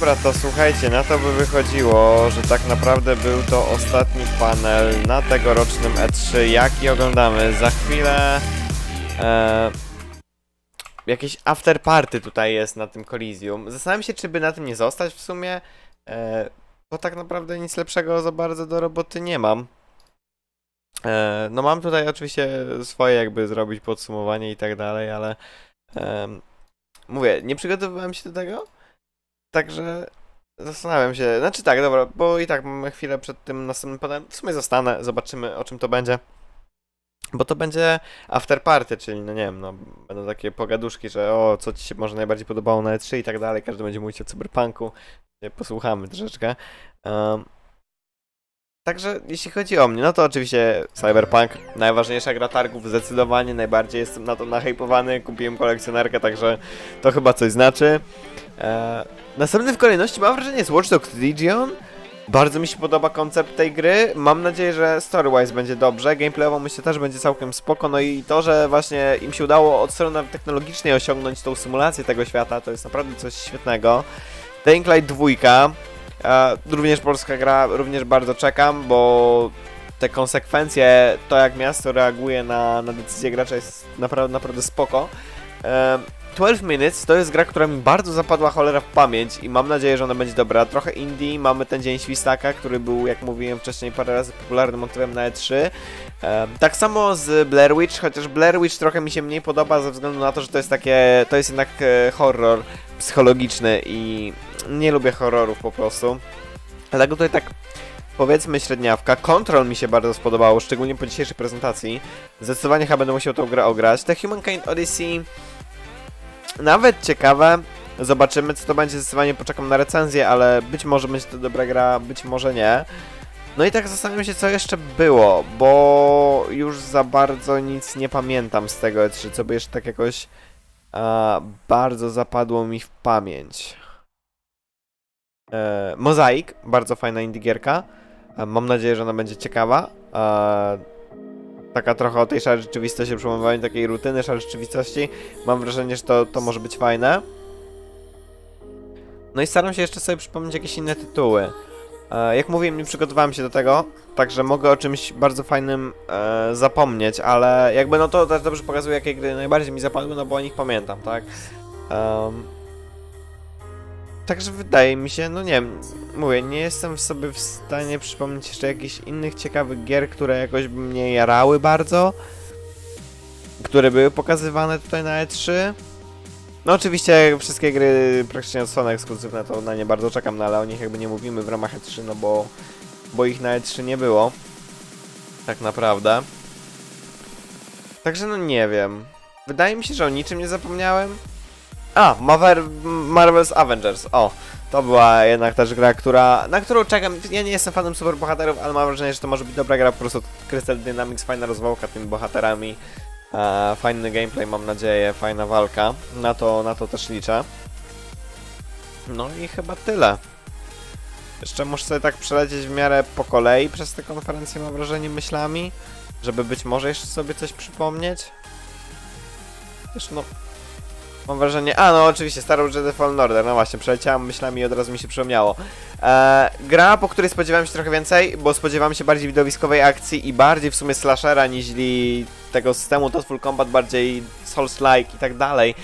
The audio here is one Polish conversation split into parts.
Dobra, to słuchajcie, na to by wychodziło, że tak naprawdę był to ostatni panel na tegorocznym E3, jaki oglądamy. Za chwilę e, jakieś after party tutaj jest na tym Coliseum. Zastanawiam się, czy by na tym nie zostać w sumie, e, bo tak naprawdę nic lepszego za bardzo do roboty nie mam. E, no mam tutaj oczywiście swoje jakby zrobić podsumowanie i tak dalej, ale em, mówię, nie przygotowywałem się do tego, także zastanawiam się, znaczy tak, dobra, bo i tak mamy chwilę przed tym następnym panelem, w sumie zostanę, zobaczymy o czym to będzie. Bo to będzie after party, czyli no nie wiem, no będą takie pogaduszki, że o, co ci się może najbardziej podobało na E3 i tak dalej, każdy będzie mówić o cyberpunku, posłuchamy troszeczkę. Um, Także jeśli chodzi o mnie, no to oczywiście Cyberpunk, najważniejsza gra targów, zdecydowanie najbardziej jestem na to nahypowany, kupiłem kolekcjonerkę, także to chyba coś znaczy. Eee, następny w kolejności mam wrażenie jest Watch Dogs Legion. Bardzo mi się podoba koncept tej gry, mam nadzieję, że story-wise będzie dobrze, gameplayowo myślę też będzie całkiem spoko, no i to, że właśnie im się udało od strony technologicznej osiągnąć tą symulację tego świata, to jest naprawdę coś świetnego. Dying Light 2, E, również polska gra, również bardzo czekam, bo te konsekwencje, to jak miasto reaguje na, na decyzje gracza jest naprawdę, naprawdę spoko. E, 12 Minutes to jest gra, która mi bardzo zapadła cholera w pamięć i mam nadzieję, że ona będzie dobra. Trochę indie, mamy ten Dzień Świstaka, który był, jak mówiłem wcześniej, parę razy popularnym motywem na E3. Tak samo z Blair Witch, chociaż Blair Witch trochę mi się mniej podoba ze względu na to, że to jest takie, to jest jednak e, horror psychologiczny i nie lubię horrorów po prostu. Dlatego tutaj tak powiedzmy średniawka. Control mi się bardzo spodobało, szczególnie po dzisiejszej prezentacji. Zdecydowanie chyba będę musiał tą grę ograć. The Humankind Odyssey nawet ciekawe. Zobaczymy co to będzie, zdecydowanie poczekam na recenzję, ale być może będzie to dobra gra, być może nie. No i tak zastanawiam się, co jeszcze było, bo już za bardzo nic nie pamiętam z tego E3, co by jeszcze tak jakoś a, bardzo zapadło mi w pamięć. E, Mozaik, bardzo fajna indie gierka. E, mam nadzieję, że ona będzie ciekawa. E, taka trochę o tej szarej rzeczywistości, przełamywaniu takiej rutyny szarej rzeczywistości. Mam wrażenie, że to, to może być fajne. No i staram się jeszcze sobie przypomnieć jakieś inne tytuły. E, jak mówiłem, nie przygotowałem się do tego, także mogę o czymś bardzo fajnym e, zapomnieć, ale jakby no to też dobrze pokazuje, jakie gry najbardziej mi zapadły, no bo o nich pamiętam, tak? Em, Także wydaje mi się, no nie wiem, mówię, nie jestem sobie w stanie przypomnieć jeszcze jakichś innych ciekawych gier, które jakoś by mnie jarały bardzo, które były pokazywane tutaj na E3. No oczywiście wszystkie gry praktycznie od ekskluzywne, to na nie bardzo czekam, no ale o nich jakby nie mówimy w ramach E3, no bo, bo ich na E3 nie było. Tak naprawdę. Także no nie wiem. Wydaje mi się, że o niczym nie zapomniałem. A, Marvel, Marvel's Avengers. O, to była jednak też gra, która, na którą czekam. Ja nie jestem fanem superbohaterów, ale mam wrażenie, że to może być dobra gra. Po prostu Crystal Dynamics, fajna rozwałka tymi bohaterami. E, fajny gameplay, mam nadzieję, fajna walka. Na to, na to też liczę. No i chyba tyle. Jeszcze muszę sobie tak przelecieć w miarę po kolei przez tę konferencję, mam wrażenie, myślami, żeby być może jeszcze sobie coś przypomnieć. Też no, Mam wrażenie. A, no oczywiście, Star Wars Jedi Fallen Order. No właśnie, przeleciałem myślami i od razu mi się przypomniało. Eee, gra, po której spodziewałem się trochę więcej, bo spodziewałem się bardziej widowiskowej akcji i bardziej w sumie slashera niż tego systemu Total Combat, bardziej Souls-like i tak dalej.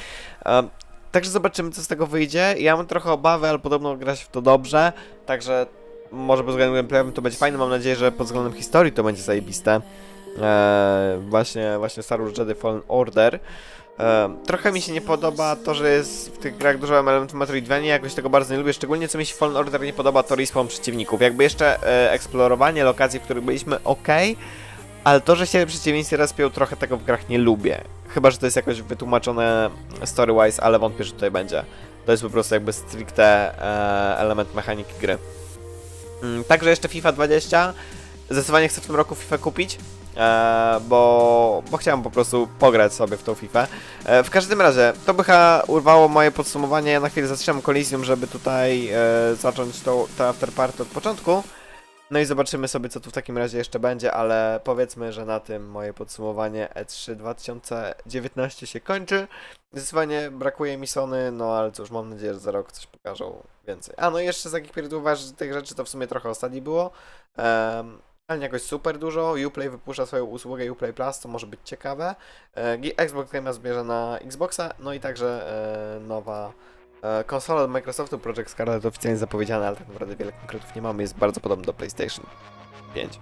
Eee, także zobaczymy, co z tego wyjdzie. Ja mam trochę obawy, ale podobno gra się w to dobrze. Także może pod względem gameplayowym to będzie fajne. Mam nadzieję, że pod względem historii to będzie zajebiste. Eee, właśnie, właśnie Star Wars Jedi Fallen Order. Trochę mi się nie podoba to, że jest w tych grach dużo elementów Metroidvania, jakoś tego bardzo nie lubię, szczególnie co mi się w Fallen Order nie podoba to respawn przeciwników. Jakby jeszcze e, eksplorowanie lokacji, w których byliśmy ok, ale to, że się przeciwnicy respią, trochę tego w grach nie lubię. Chyba, że to jest jakoś wytłumaczone story-wise, ale wątpię, że tutaj będzie. To jest po prostu jakby stricte e, element mechaniki gry. Mm, także jeszcze FIFA 20. Zdecydowanie chcę w tym roku FIFA kupić. E, bo, bo chciałem po prostu pograć sobie w tą FIFA. E, w każdym razie, to by chyba urwało moje podsumowanie. Ja na chwilę zatrzymam kolizją, żeby tutaj e, zacząć tą, to afterparty od początku. No i zobaczymy sobie, co tu w takim razie jeszcze będzie, ale powiedzmy, że na tym moje podsumowanie E E3 2019 się kończy. Zdecydowanie brakuje mi Sony, no ale cóż, mam nadzieję, że za rok coś pokażą więcej. A no i jeszcze z takich pierdółów tych rzeczy to w sumie trochę ostatni było. Um, jakoś super dużo. Uplay wypuszcza swoją usługę Uplay Plus, to może być ciekawe. E, Xbox Game Pass bierze na Xboxa, no i także e, nowa e, konsola od Microsoftu, Project Scarlet oficjalnie zapowiedziana, ale tak naprawdę wiele konkretów nie mamy, jest bardzo podobny do PlayStation 5.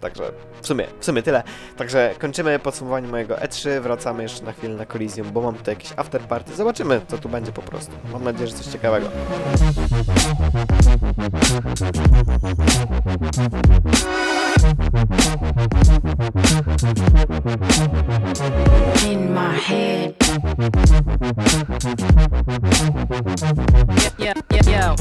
Także w sumie, w sumie tyle. Także kończymy podsumowanie mojego E3, wracamy jeszcze na chwilę na Coliseum, bo mam tutaj jakieś afterparty. Zobaczymy, co tu będzie po prostu. Mam nadzieję, że coś ciekawego. In my head. Yo, yo, yo.